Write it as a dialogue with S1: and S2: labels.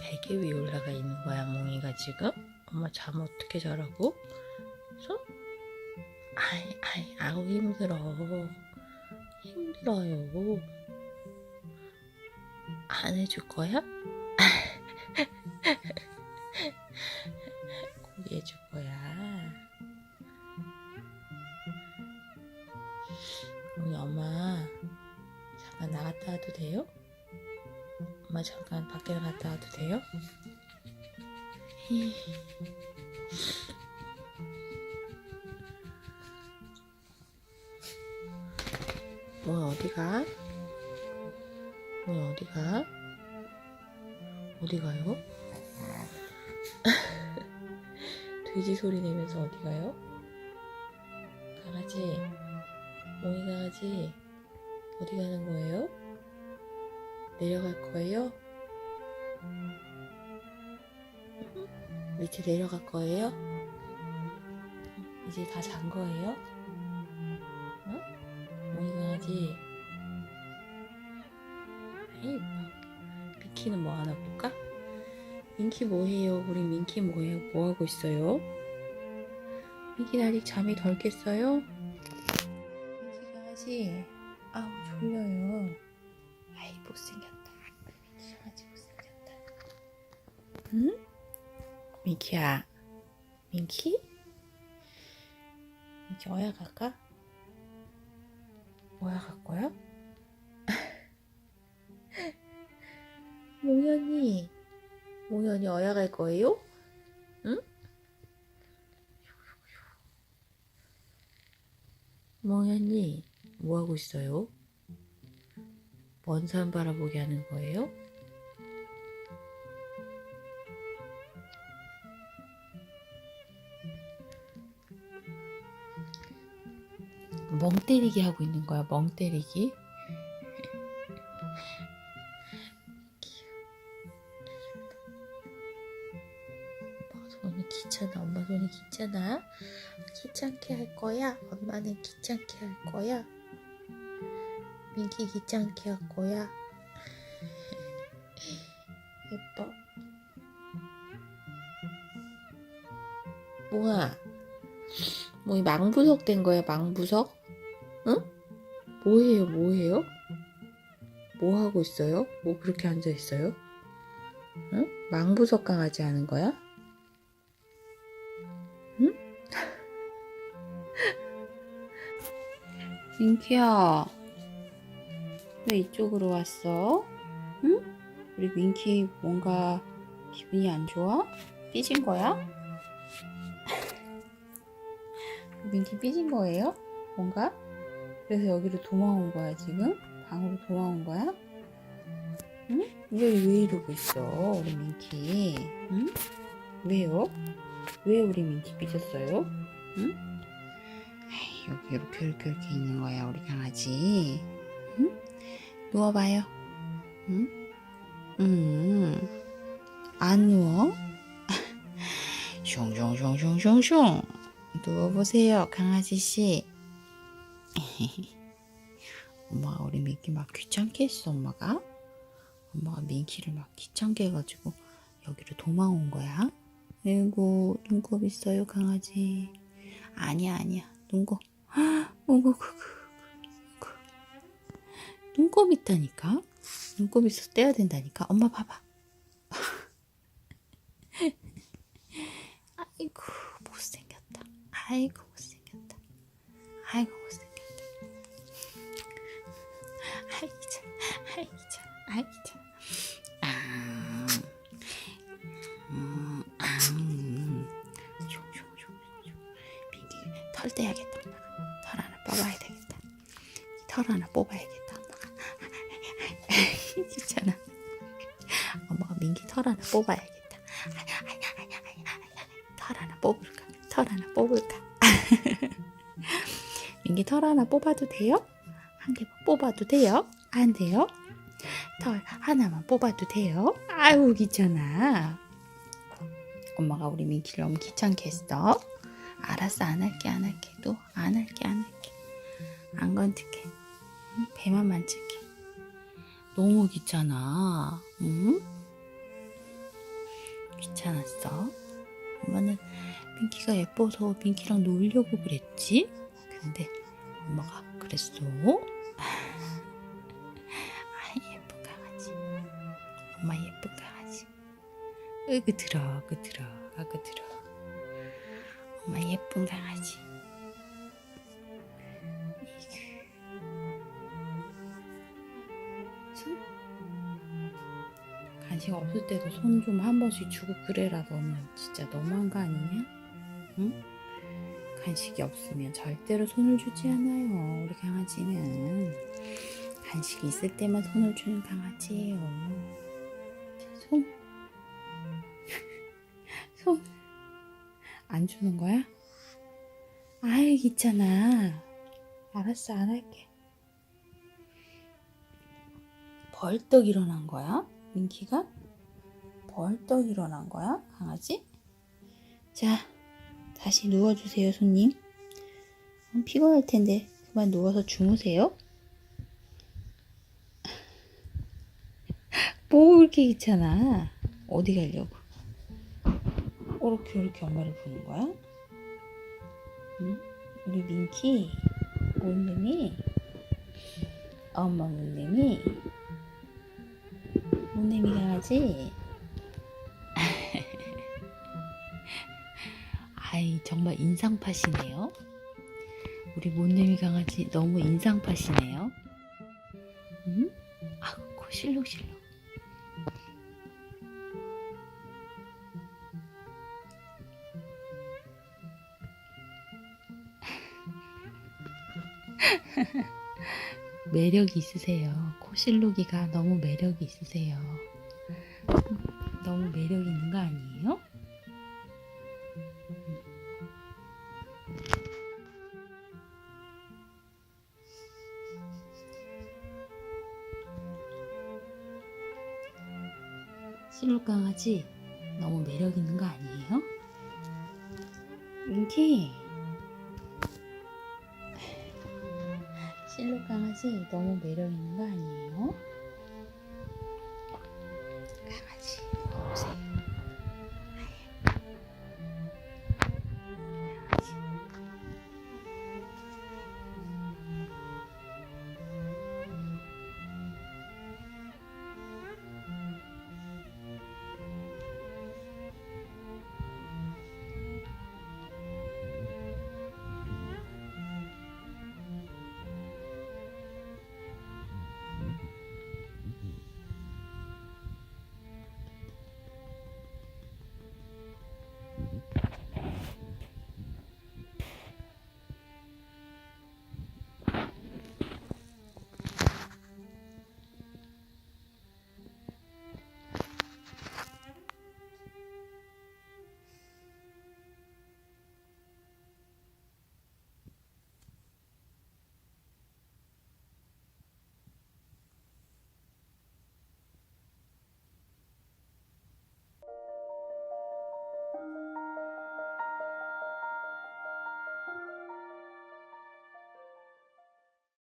S1: 베개 위에 올라가 있는 거야, 몽이가 지금? 엄마 잠 어떻게 자라고? 손? 아이, 아이, 아우, 힘들어. 힘들어요. 안 해줄 거야? 고기 해줄 거야. 우리 엄마 잠깐 나갔다 와도 돼요? 엄마 잠깐 밖에 나갔다 와도 돼요? 히. 뭐 어디가? 뭐 어디가? 어디 가요? 돼지 소리 내면서 어디 가요? 강아지, 몽이 강아지, 어디 가는 거예요? 내려갈 거예요? 밑에 내려갈 거예요? 이제 다 잔 거예요? 어? 몽이 강아지. 아이, 민키는 뭐 하나 볼까? 민키 뭐해요? 우리 민키 뭐해요? 뭐 하고 있어요? 민키는 아직 잠이 덜 깼어요? 민키 강아지, 아우 졸려요. 아이 못생겼 응? 민키야, 민키? 민키 어야 갈까? 어야 갈 거야? 모연이 모연이 어야 갈 거예요? 응? 모연이 뭐 하고 있어요? 먼 산 바라보게 하는 거예요? 멍 때리기 하고 있는 거야, 멍 때리기. 엄마 손이 귀찮아. 엄마 손이 귀찮아. 귀찮게 할 거야. 엄마는 귀찮게 할 거야. 민기 귀찮게 할 거야. 예뻐. 뭐야? 뭐 망부석 된 거야, 망부석? 응? 뭐해요, 뭐해요? 뭐 하고 있어요? 뭐 그렇게 앉아 있어요? 응? 망부석 강아지 하는 거야? 응? 민키야, 왜 이쪽으로 왔어? 응? 우리 민키 뭔가 기분이 안 좋아? 삐진 거야? 민키 삐진 거예요? 뭔가? 그래서 여기로 도망온 거야 지금? 방으로 도망온 거야? 응? 왜, 왜 이러고 있어 우리 민키? 응? 왜요? 왜 우리 민키 삐졌어요? 응? 아이, 여기 이렇게 이렇게 이렇게 있는 거야 우리 강아지 응? 누워봐요 응? 응? 안 누워? 숑숑숑숑숑숑 누워보세요, 강아지 씨. 엄마가 우리 민키 막 귀찮게 했어, 엄마가. 엄마가 민키를 막 귀찮게 해가지고 여기로 도망온 거야. 아이고, 눈곱 있어요, 강아지. 아니야, 아니야. 눈곱. 어구. 눈곱 있다니까? 눈곱 있어서 떼야 된다니까? 엄마 봐봐. 아이고, 못생겼다. 아이고 못생겼다. 아이고 못생겼다. 아, 음, 아, 음. 숑숑숑숑. 민기 털 떼야겠다. 엄마가. 털 하나 뽑아야 되겠다. 털 하나 뽑아야겠다. 엄마가. 귀찮아. 엄마가 민기 털 하나 뽑아야겠다. 털 하나 뽑을까? 털 하나 뽑을까? 민기 털 하나 뽑아도 돼요? 한 개 뽑아도 돼요? 안 돼요? 털 하나만 뽑아도 돼요? 아유 귀찮아. 엄마가 우리 민기를 너무 귀찮게 했어. 알았어 안 할게 안 할게 또 안 할게 안 할게 안 건들게 응? 배만 만질게 너무 귀찮아 응? 귀찮았어? 엄마는 민키가 예뻐서 민키랑 놀려고 그랬지? 근데 엄마가 그랬어? 엄마 예쁜 강아지 으그 들어 그 들어 아그 들어. 엄마 예쁜 강아지 간식 없을 때도 손 좀 한 번씩 주고 그래라 너는 진짜 너무한 거 아니냐? 응? 간식이 없으면 절대로 손을 주지 않아요 우리 강아지는. 간식이 있을 때만 손을 주는 강아지예요 손? 손? 안 주는 거야? 아이 귀찮아 알았어 안 할게 벌떡 일어난 거야? 민키가? 벌떡 일어난 거야? 강아지? 자, 다시 누워주세요, 손님. 음, 피곤할 텐데 그만 누워서 주무세요. 뭐 이렇게 귀찮아? 어디 가려고? 이렇게 이렇게 엄마를 보는 거야? 응? 우리 민키 온님이 엄마 온님이 온님이 강아지 아이 정말 인상파시네요. 우리 못내미 강아지 너무 인상파시네요. 응? 아고 실룩실룩. 매력이 있으세요. 코실룩이가 너무 매력이 있으세요. 너무 매력 있는 거 아니에요? 실룩 강아지 너무 매력 있는 거 아니에요? 민키 실룩 강아지 너무 매력 있는 거 아니에요?